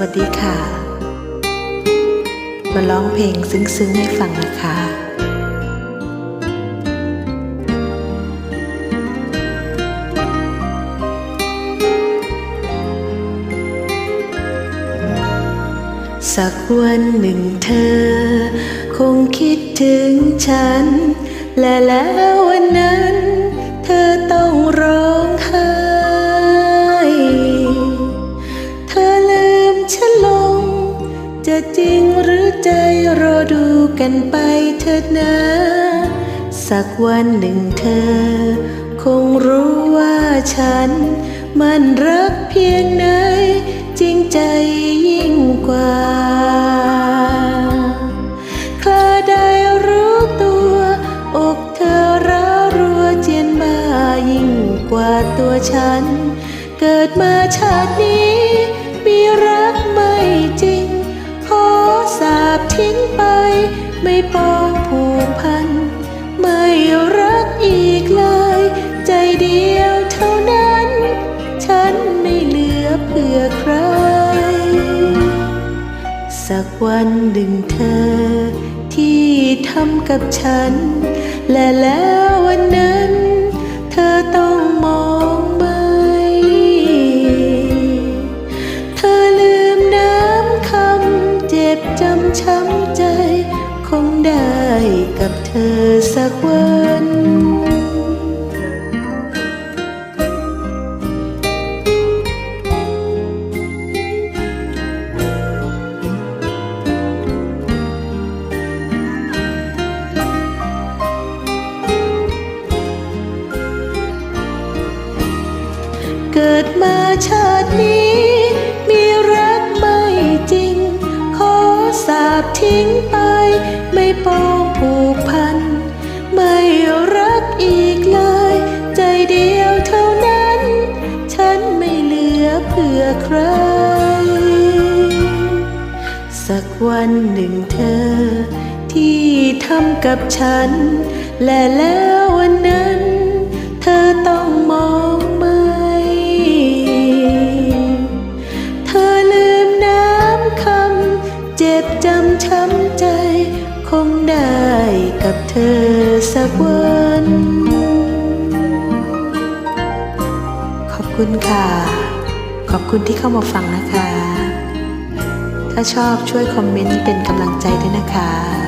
วัสดีค่ะ มาร้องเพลงซึ้งๆให้ฟังนะคะสักวันหนึ่งเธอ คงคิดถึงฉัน และแล้ววันนั้น จะจริงหรือใจรอดูกันไปเถิดนะ สักวันหนึ่งเธอ คงรู้ว่าฉัน มันรักเพียงไหน จริงใจยิ่งกว่า คลาได้รู้ตัว อกเธอร้าวรัวเจียนบ้ายิ่งกว่าตัวฉัน เกิดมาชาตินี้มีรั ไม่ปองผูกพัน ไม่รักอีกเลย ใจเดียวเท่านั้น ฉันไม่เหลือเพื่อใคร สักวันหนึ่งเธอ ที่ทำกับฉัน และแล้ววันนั้น เธอต้อง ได้กับเธอสักวันเกิดมาชาตินี้ เพื่อใคร สักวันหนึ่งเธอ ที่ทำกับฉัน และแล้ววันนั้น เธอต้องมองไหมเธอลืมน้ำคำเจ็บจำช้ำใจ คงได้กับเธอสักวันขอบคุณค่ะ ขอบคุณที่เข้ามาฟังนะคะ ถ้าชอบช่วยคอมเมนต์เป็นกำลังใจด้วยนะคะ